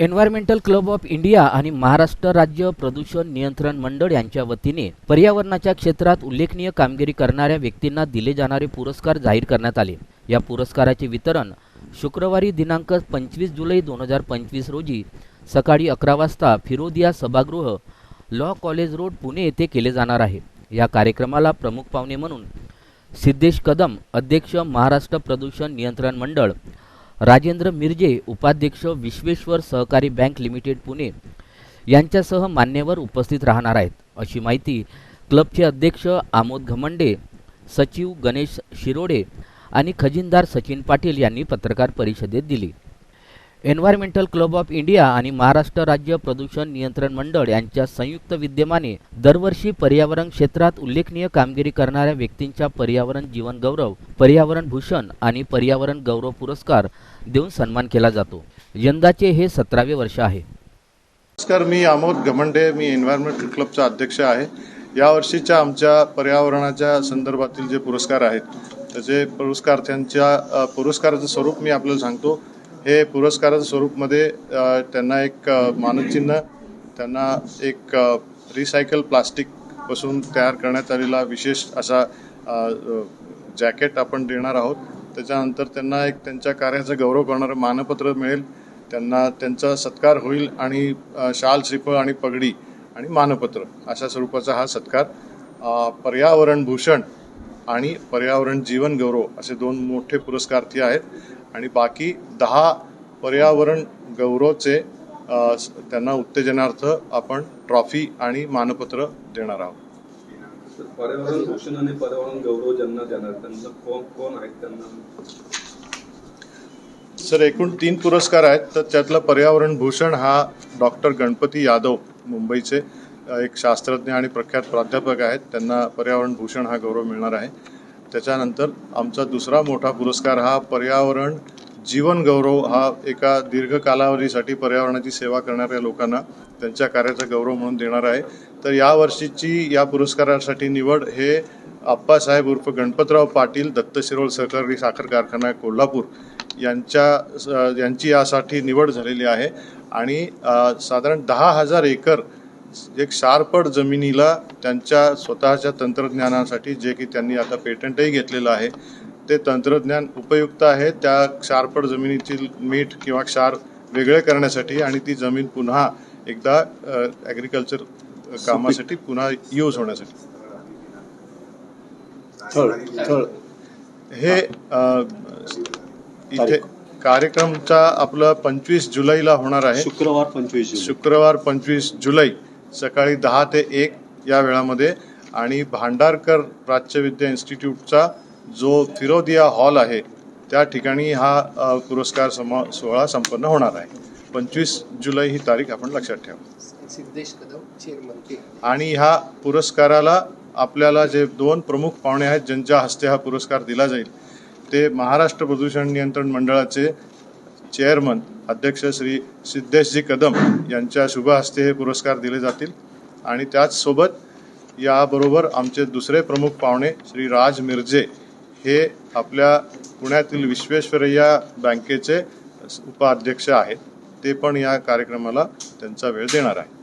Environmental club of India आणि महाराष्ट्र राज्य प्रदूषण नियंत्रण मंडळ यांच्या वतीने पर्यावरणाच्या क्षेत्रात उल्लेखनीय कामगिरी करणाऱ्या व्यक्तींना दिले जाणारे पुरस्कार जाहीर करण्यात आले. या पुरस्काराचे वितरण शुक्रवारी दिनांक पंचवीस जुलै दोन हजार पंचवीस रोजी सकाळी अकरा वाजता फिरोदिया सभागृह लॉ कॉलेज रोड पुणे येथे केले जाणार आहे. या कार्यक्रमाला प्रमुख पाहुणे म्हणून सिद्धेश कदम अध्यक्ष महाराष्ट्र प्रदूषण नियंत्रण मंडळ राजेंद्र मिरजे उपाध्यक्ष विश्वेश्वर सहकारी बँक लिमिटेड पुणे. यांच्यासह मान्यवर उपस्थित राहणार आहेत. अशी माहिती क्लबचे अध्यक्ष आमोद घमंडे सचिव गणेश शिरोडे आणि खजिनदार सचिन पाटील यांनी पत्रकार परिषदेत दिली. एन्व्हायरमेंटल क्लब ऑफ इंडिया आणि महाराष्ट्र राज्य प्रदूषण नियंत्रण मंडळ यांच्या संयुक्त विद्यमाने दरवर्षी पर्यावरण क्षेत्रात उल्लेखनीय कामगिरी करणाऱ्या व्यक्तींच्या पर्यावरण जीवन गौरव पर्यावरण भूषण आणि पर्यावरण गौरव पुरस्कार देऊन सन्मान केला जातो. यंदाचे हे सतरावे वर्ष आहे. नमस्कार मी आमोद घमंडे. मी एन्व्हायरमेंटल क्लबचा अध्यक्ष आहे. यावर्षीच्या आमच्या पर्यावरणाच्या संदर्भातील जे पुरस्कार आहेत त्याचे पुरस्कार्थ्यांच्या त्यांच्या पुरस्काराचं स्वरूप मी आपल्याला सांगतो. हे पुरस्काराचं स्वरूपमध्ये त्यांना एक मानचिन्ह त्यांना एक रिसायकल प्लास्टिकपासून तयार करण्यात आलेला विशेष असा जॅकेट आपण देणार आहोत. त्याच्यानंतर त्यांना एक त्यांच्या कार्याचा गौरव करणारं मानपत्र मिळेल. त्यांना त्यांचा सत्कार होईल आणि शाल श्रीफळ आणि पगडी आणि मानपत्र अशा स्वरूपाचा हा सत्कार. पर्यावरण भूषण आणि पर्यावरण जीवन गौरव असे दोन मोठे पुरस्कार्थी आहेत. आणि बाकी दहा पर्यावरण गौरवचे त्यांना उत्तेजनार्थ आपण ट्रॉफी आणि मानपत्र देणार आहोत. पर्यावरण भूषण आणि पर्यावरण गौरव ज्यांना देणार त्यांना कोण कोण आहेत त्यांना? सर एकूण तीन पुरस्कार आहेत तर त्यातलं पर्यावरण भूषण हा डॉक्टर गणपती यादव मुंबईचे एक शास्त्रज्ञ आणि प्रख्यात प्राध्यापक आहेत. त्यांना पर्यावरण भूषण हा गौरव मिळणार आहे. त्याच्यानंतर आमचा दुसरा मोठा पुरस्कार हा पर्यावरण जीवन गौरव हा एका दीर्घ कालावधीसाठी पर्यावरणाची सेवा करणाऱ्या लोकांना त्यांच्या कार्याचा गौरव म्हणून देणार आहे. तर यावर्षीची या पुरस्कारासाठी निवड हे आप्पासाहेब उर्फ गणपतराव पाटील दत्त शिरोळ सहकारी साखर कारखाना कोल्हापूर यांच्या यांची यासाठी निवड झालेली आहे. आणि साधारण दहा हजार एकर एक शारपड जमिनीला त्यांच्या स्वतःच्या तंत्रज्ञानासाठी जे की त्यांनी आता पेटंटही घेतलेलं आहे ते तंत्रज्ञान उपयुक्त आहे. त्या क्षारपड जमिनीतील मीठ किंवा क्षार वेगळे करण्यासाठी आणि ती जमीन पुन्हा एकदा ॲग्रिकल्चर कामासाठी पुन्हा यूज होण्यासाठी. हे इथे कार्यक्रमचा आपलं पंचवीस जुलैला होणार आहे. शुक्रवार पंचवीस शुक्रवार पंचवीस जुलै. सकाळी दहा ते एक या वेळामध्ये आणि भांडारकर प्राच्यविद्या इन्स्टिट्यूटचा जो फिरोदिया हॉल आहे त्या ठिकाणी हा पुरस्कार समा सोहळा संपन्न होणार आहे. पंचवीस जुलै ही तारीख आपण लक्षात ठेवा. सिद्धेश कदम चेअरमन आणि ह्या पुरस्काराला आपल्याला जे दोन प्रमुख पाहुणे आहेत ज्यांच्या हस्ते हा पुरस्कार दिला जाईल ते महाराष्ट्र प्रदूषण नियंत्रण मंडळाचे चेअरमन अध्यक्ष श्री सिद्धेशजी कदम यांच्या शुभ हस्ते हे पुरस्कार दिले जातील. आणि त्याचसोबत याबरोबर आमचे दुसरे प्रमुख पाहुणे श्री राज मिरजे हे आपल्या पुण्यातील विश्वेश्वरय्या बँकेचे उपाध्यक्ष आहेत. ते पण या कार्यक्रमाला त्यांचा वेळ देणार आहे